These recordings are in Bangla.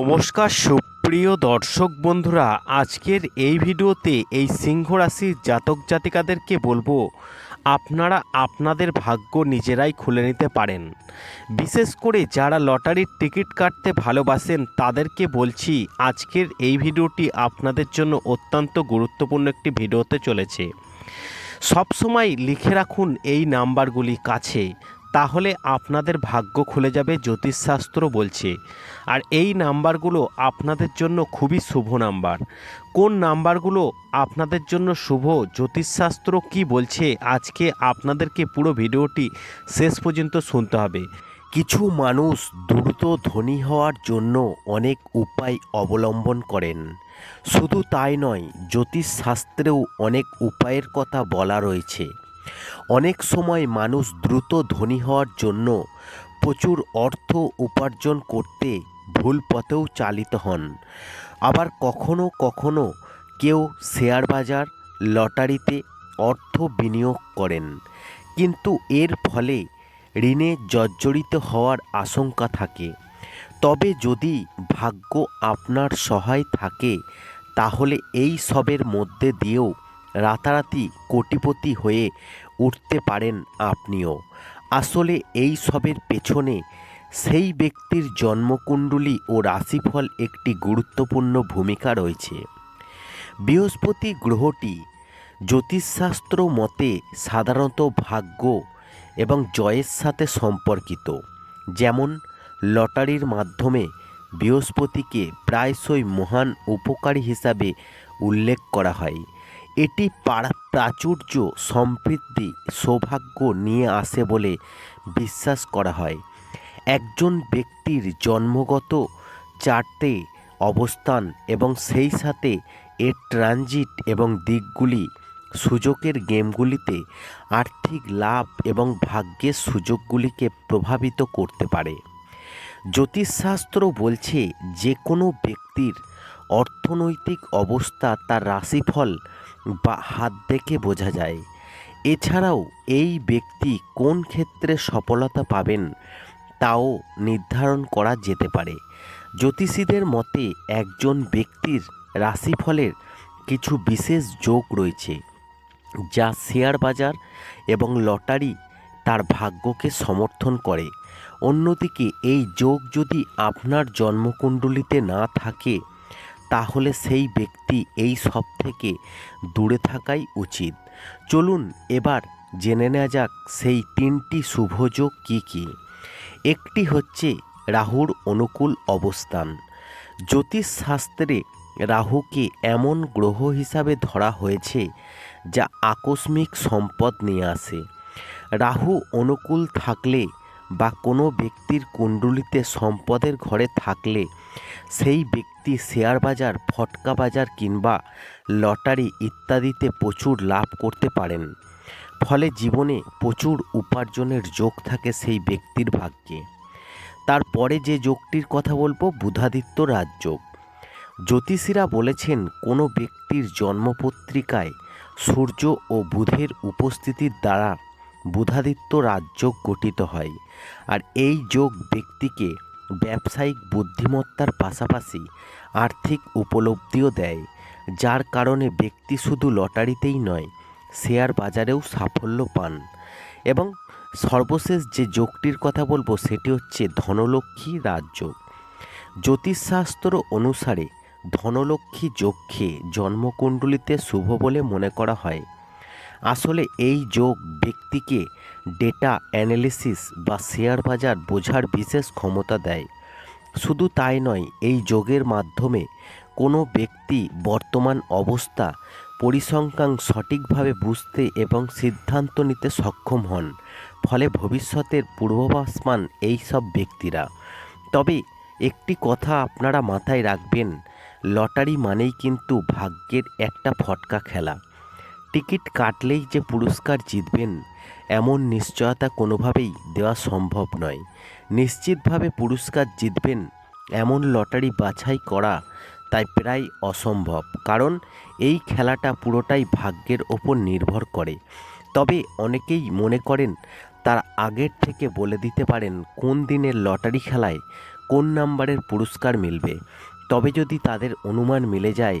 নমস্কার, সুপ্রিয় দর্শক বন্ধুরা, আজকের এই ভিডিওতে এই সিংহ রাশির জাতক জাতিকাদেরকে বলব, আপনারা আপনাদের ভাগ্য নিজেরাই খুলে নিতে পারেন। বিশেষ করে যারা লটারির টিকিট কাটতে ভালোবাসেন, তাদেরকে বলছি, আজকের এই ভিডিওটি আপনাদের জন্য অত্যন্ত গুরুত্বপূর্ণ একটি ভিডিওতে চলেছে। সবসময় লিখে রাখুন এই নাম্বারগুলি কাছে। তাহলে আপনাদের ভাগ্য খুলে যাবে জ্যোতিষশাস্ত্র বলছে। আর এই নাম্বারগুলো আপনাদের জন্য খুবই শুভ নাম্বার। কোন নাম্বারগুলো আপনাদের জন্য শুভ, জ্যোতিষশাস্ত্র কি বলছে, আজকে আপনাদেরকে পুরো ভিডিওটি শেষ পর্যন্ত শুনতে হবে। কিছু মানুষ দ্রুত ধনী হওয়ার জন্য অনেক উপায় অবলম্বন করেন। শুধু তাই নয়, জ্যোতিষশাস্ত্রেও অনেক উপায়ের কথা বলা রয়েছে। অনেক সময় মানুষ দ্রুত ধনী হওয়ার জন্য প্রচুর অর্থ উপার্জন করতে ভুল পথেও চালিত হন। আবার কখনো কখনো কেউ শেয়ার বাজার, লটারিতে অর্থ বিনিয়োগ করেন। কিন্তু এর ফলে ঋণে জর্জরিত হওয়ার আশঙ্কা থাকে। তবে যদি ভাগ্য আপনার সহায় থাকে, তাহলে এই সবের মধ্যে দিয়েও রাতারাতি কোটিপতি হয়ে উঠতে পারেন আপনিও। আসলে এই সবের পেছনে সেই ব্যক্তির জন্মকুণ্ডলী ও রাশিফল একটি গুরুত্বপূর্ণ ভূমিকা রয়েছে। বৃহস্পতি গ্রহটি জ্যোতিষশাস্ত্র মতে সাধারণত ভাগ্য এবং জয়ের সাথে সম্পর্কিত। যেমন, লটারির মাধ্যমে বৃহস্পতিকে প্রায়শই মহান উপকারী হিসাবে উল্লেখ করা হয়। এটি পারা- প্রাচুর্য সমৃদ্ধি সৌভাগ্য নিয়ে আসে বলে বিশ্বাস করা হয়। একজন ব্যক্তির জন্মগত চার্টে অবস্থান এবং সেই সাথে এর ট্রানজিট এবং দিকগুলি, সুযোগের গেমগুলিতে আর্থিক লাভ এবং ভাগ্যের সুযোগগুলিকে প্রভাবিত করতে পারে। জ্যোতিষশাস্ত্র বলছে যে কোনো ব্যক্তির অর্থনৈতিক অবস্থা তার রাশিফল বা হাত দেখে বোঝা যায়। এছাড়াও এই ব্যক্তি কোন ক্ষেত্রে সফলতা পাবেন তাও নির্ধারণ করা যেতে পারে। জ্যোতিষীদের মতে একজন ব্যক্তির রাশিফলের কিছু বিশেষ যোগ রয়েছে, যা শেয়ার বাজার এবং লটারি তার ভাগ্যকে সমর্থন করে। অন্যদিকে এই যোগ যদি আপনার জন্মকুণ্ডলিতে না থাকে তাহলে সেই ব্যক্তি এই সব থেকে দূরে থাকাই উচিত। চলুন এবার জেনে নেওয়া যাক সেই তিনটি শুভযোগ কী কী। একটি হচ্ছে রাহুর অনুকূল অবস্থান। জ্যোতিষশাস্ত্রে রাহুকে এমন গ্রহ হিসাবে ধরা হয়েছে যা আকস্মিক সম্পদ নিয়ে আসে। রাহু অনুকূল থাকলে বা কোনো ব্যক্তির কুণ্ডলিতে সম্পদের ঘরে থাকলে সেই ব্যক্তি শেয়ার বাজার, ফটকা বাজার কিংবা লটারি ইত্যাদিতে প্রচুর লাভ করতে পারেন। ফলে জীবনে প্রচুর উপার্জনের যোগ থাকে সেই ব্যক্তির ভাগ্যে। তারপরে যে যোগটির কথা বলব, বুধাদিত্য রাজযোগ। জ্যোতিষীরা বলেছেন, কোনো ব্যক্তির জন্মপত্রিকায় সূর্য ও বুধের উপস্থিতির দ্বারা বুধাদিত্য রাজযোগ গঠিত হয়। আর এই যোগ ব্যক্তিকে ব্যবসায়িক বুদ্ধিমত্তার পাশাপাশি আর্থিক উপলব্ধিও দেয়, যার কারণে ব্যক্তি শুধু লটারিতেই নয়, শেয়ার বাজারেও সাফল্য পান। এবং সর্বশেষ যে যোগটির কথা বলব, সেটি হচ্ছে ধনলক্ষ্মী রাজযোগ জ্যোতিষশাস্ত্র অনুসারে ধনলক্ষ্মী যোগকে জন্মকুণ্ডলিতে শুভ বলে মনে করা হয়। আসলে এই যোগ ব্যক্তিকে ডেটা অ্যানালিসিস বা শেয়ার বাজার বোঝার বিশেষ ক্ষমতা দেয়। শুধু তাই নয়, এই যোগের মাধ্যমে কোনো ব্যক্তি বর্তমান অবস্থা, পরিসংখ্যান সঠিকভাবে বুঝতে এবং সিদ্ধান্ত নিতে সক্ষম হন, ফলে ভবিষ্যতের পূর্বাভাস পান এই সব ব্যক্তিরা। তবে একটি কথা আপনারা মাথায় রাখবেন, লটারি মানেই কিন্তু ভাগ্যের একটা ফটকা খেলা। টিকিট কাটলেই যে পুরস্কার জিতবেন, এমন নিশ্চয়তা কোনোভাবেই দেওয়া সম্ভব নয়। নিশ্চিতভাবে পুরস্কার জিতবেন এমন লটারি বাছাই করা তাই প্রায় অসম্ভব, কারণ এই খেলাটা পুরোটাই ভাগ্যের ওপর নির্ভর করে। তবে অনেকেই মনে করেন, তার আগের থেকে বলে দিতে পারেন কোন দিনের লটারি খেলায় কোন নাম্বারের পুরস্কার মিলবে। তবে যদি তাদের অনুমান মিলে যায়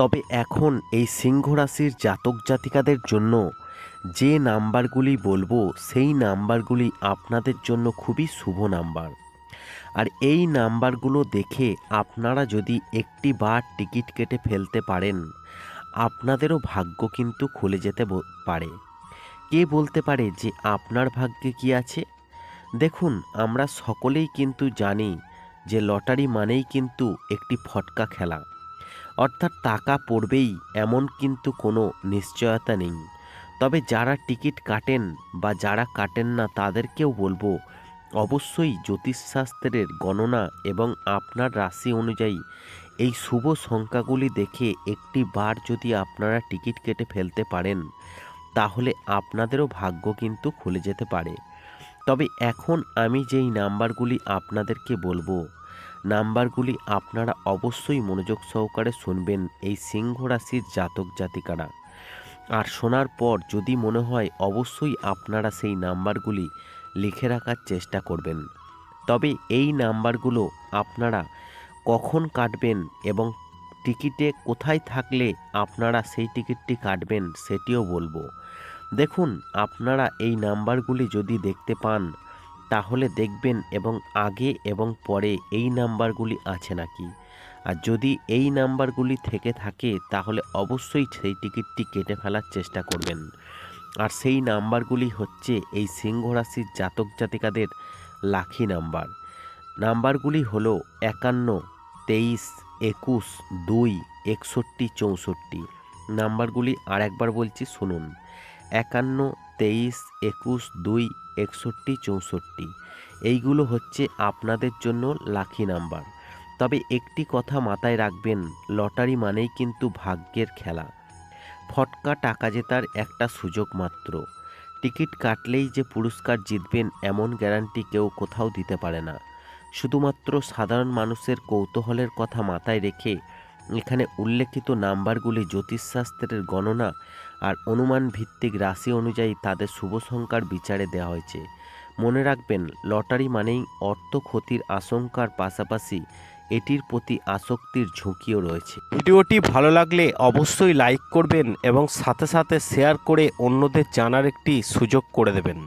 তবে এখন এই সিংহ রাশির জাতক জাতিকাদের জন্য যে নাম্বারগুলি বলব, সেই নাম্বারগুলি আপনাদের জন্য খুবই শুভ নাম্বার। আর এই নাম্বারগুলো দেখে আপনারা যদি একটি বার টিকিট কেটে ফেলতে পারেন, আপনাদেরও ভাগ্য কিন্তু খুলে যেতে পারে। কে বলতে পারে যে আপনার ভাগ্যে কি আছে? দেখুন, আমরা সকলেই কিন্তু জানি যে লটারি মানেই কিন্তু একটি ফটকা খেলা। অর্থাৎ টাকা পড়বেই এমন কিন্তু কোনো নিশ্চয়তা নেই। তবে যারা টিকিট কাটেন বা যারা কাটেন না তাদেরকেও বলব, অবশ্যই জ্যোতিষশাস্ত্রের গণনা এবং আপনার রাশি অনুযায়ী এই শুভ সংখ্যাগুলি দেখে একটি বার যদি আপনারা টিকিট কেটে ফেলতে পারেন, তাহলে আপনাদেরও ভাগ্য কিন্তু খুলে যেতে পারে। তবে এখন আমি যেই নাম্বারগুলি আপনাদেরকে বলব নাম্বারগুলি আপনারা অবশ্যই মনোযোগ সহকারে শুনবেন এই সিংহ রাশির জাতক জাতিকারা। আর শোনার পর যদি মনে হয় অবশ্যই আপনারা সেই নাম্বারগুলি লিখে রাখার চেষ্টা করবেন। তবে এই নাম্বারগুলো আপনারা কখন কাটবেন এবং টিকিটে কোথায় থাকলে আপনারা সেই টিকিটটি কাটবেন সেটিও বলব। দেখুন, আপনারা এই নাম্বারগুলি যদি দেখতে পান তাহলে দেখবেন এবং আগে এবং পরে এই নাম্বারগুলি আছে নাকি। আর যদি এই নাম্বারগুলি থেকে থাকে, তাহলে অবশ্যই সেই টিকিটটি কেটে ফেলার চেষ্টা করবেন। আর সেই নাম্বারগুলি হচ্ছে এই সিংহ রাশির জাতক জাতিকাদের লাখি নাম্বার। নাম্বারগুলি হলো একান্ন, তেইশ, একুশ, দুই, একষট্টি, চৌষট্টি। নাম্বারগুলি আর একবার বলছি, শুনুন। একান্ন তেইশ, একুশ, দুই, একষট্টি, চৌষট্টি। এইগুলো হচ্ছে আপনাদের জন্য লাকি নাম্বার। তবে একটি কথা মাথায় রাখবেন, লটারি মানেই কিন্তু ভাগ্যের খেলা। ফটকা টাকা জেতার একটা সুযোগ মাত্র। টিকিট কাটলেই যে পুরস্কার জিতবেন এমন গ্যারান্টি কেউ কোথাও দিতে পারে না। শুধুমাত্র সাধারণ মানুষের কৌতূহলের কথা মাথায় রেখে এখানে উল্লেখিত নাম্বারগুলি জ্যোতিষশাস্ত্রের গণনা আর অনুমান ভিত্তিক রাশি অনুযায়ী তাদের শুভ সংখ্যার বিচারে দেওয়া হয়েছে। মনে রাখবেন, লটারি মানেই অর্থ ক্ষতির আশঙ্কার পাশাপাশি এটির প্রতি আসক্তির ঝুঁকিও রয়েছে। ভিডিওটি ভালো লাগলে অবশ্যই লাইক করবেন এবং সাথে সাথে শেয়ার করে অন্যদের জানার একটি সুযোগ করে দেবেন।